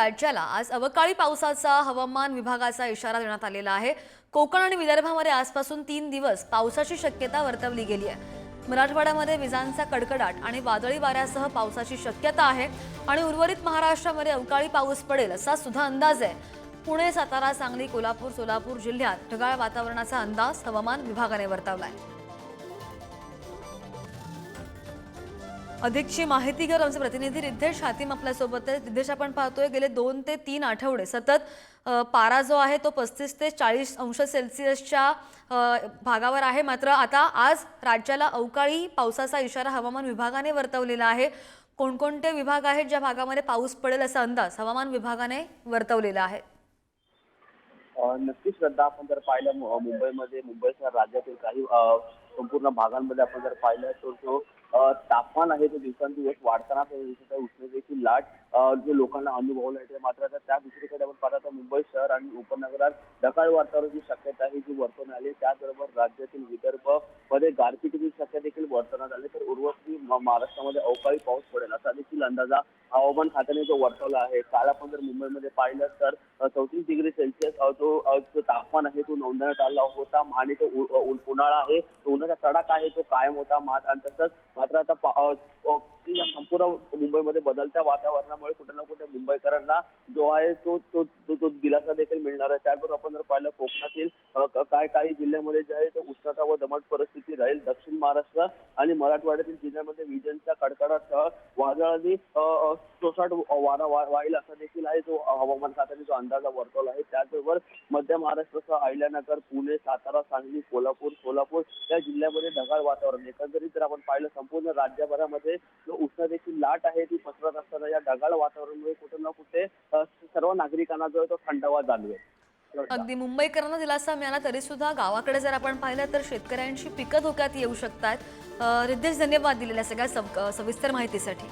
राज्याला आज अवकाळी पावसाचा हवामान विभागाचा इशारा देण्यात आलेला आहे. कोकण आणि विदर्भामध्ये आजपासून तीन दिवस पावसाची शक्यता वर्तवली गेली आहे. मराठवाड्यामध्ये विजांचा कडकडाट आणि वादळी वाऱ्यासह पावसाची शक्यता आहे आणि उर्वरित महाराष्ट्रामध्ये अवकाळी पाऊस पडेल असा सुद्धा अंदाज आहे. पुणे सातारा सांगली कोल्हापूर सोलापूर जिल्ह्यात ढगाळ वातावरणाचा अंदाज हवामान विभागाने वर्तवला आहे. अधिकची माहिती घेऊन आमचे प्रतिनिधी रिद्धेश हातीम आपल्यासोबत आहे रिद्धेश आपण पाहतोय गेले दोन ते तीन आठवडे सतत पारा जो आहे तो पस्तीस ते चाळीस अंश सेल्सिअसच्या भागावर आहे. मात्र आता आज राज्याला अवकाळी पावसाचा इशारा हवामान विभागाने वर्तवलेला आहे. कोणकोणते विभाग आहेत ज्या भागामध्ये पाऊस पडेल असा अंदाज हवामान विभागाने वर्तवलेला आहे? नक्कीच श्रद्धा आपण जर पाहिलं मुंबईमध्ये मुंबईसह राज्यातील काही संपूर्ण भागांमध्ये आपण जर पाहिलं तर जो तापमान आहे तो दिवसांदिवस वाढताना दिसत आहे उष्णतेची लाट जे लोकांना अनुभवला येते मात्र आता त्या दुसरीकडे आपण पाहता तर मुंबई शहर आणि उपनगरात ढकाळ वातावरणाची शक्यता आहे जी वर्तवण्यात आली त्याचबरोबर राज्यातील विदर्भमध्ये गारपिटीची शक्यता देखील वर्तवण्यात आली तर उर्वरित महाराष्ट्रामध्ये अवकाळी पाऊस पडेल असा देखील अंदाजा हवामान खात्याने जो वर्तवला आहे. काल आपण जर मुंबईमध्ये पाहिलं तर चौतीस डिग्री सेल्सिअस जो जो तापमान आहे तो नोंदवण्यात आला होता. आणि तो उन्हाळा आहे. तो उन्हाचा तडाखा आहे तो कायम होता. आणि तसंच मात्र आता संपूर्ण मुंबईमध्ये बदलत्या वातावरणामुळे कुठे ना कुठे मुंबईकरांना जो आहे तो तो तो तो दिलासा देखील मिळणार आहे. त्याबरोबर आपण जर पाहिलं कोकणातील काय काही जिल्ह्यामध्ये जे आहे उष्णता व दमट परिस्थिती राहील दक्षिण महाराष्ट्र आणि मराठवाड्यातील जिल्ह्यामध्ये विजांच्या कडकडासह वादळाने सोसाट वारा वाईल असा देखील आहे. जो हवामान खात्याने जो अंदाजा वर्तवला आहे त्याचबरोबर मध्य महाराष्ट्रासह अहिल्यानगर पुणे सातारा सांगली कोल्हापूर सोलापूर या जिल्ह्यामध्ये ढगाळ वातावरण. एकंदरीत जर आपण पाहिलं संपूर्ण राज्यभरामध्ये जो उष्णतेची लाट आहे ती पसरत असताना या ढगाळ वातावरणामुळे कुठे ना कुठे सर्व नागरिकांना जो आहे तो थंडावा जाणवेल. अगदी मुंबईकरांना दिलासा मिळाला तरी सुद्धा गावाकडे जर आपण पाहिलं तर शेतकऱ्यांची पिकं धोक्यात येऊ शकतात. रिद्धेश धन्यवाद दिलेल्या सगळ्या सव- सविस्तर माहितीसाठी.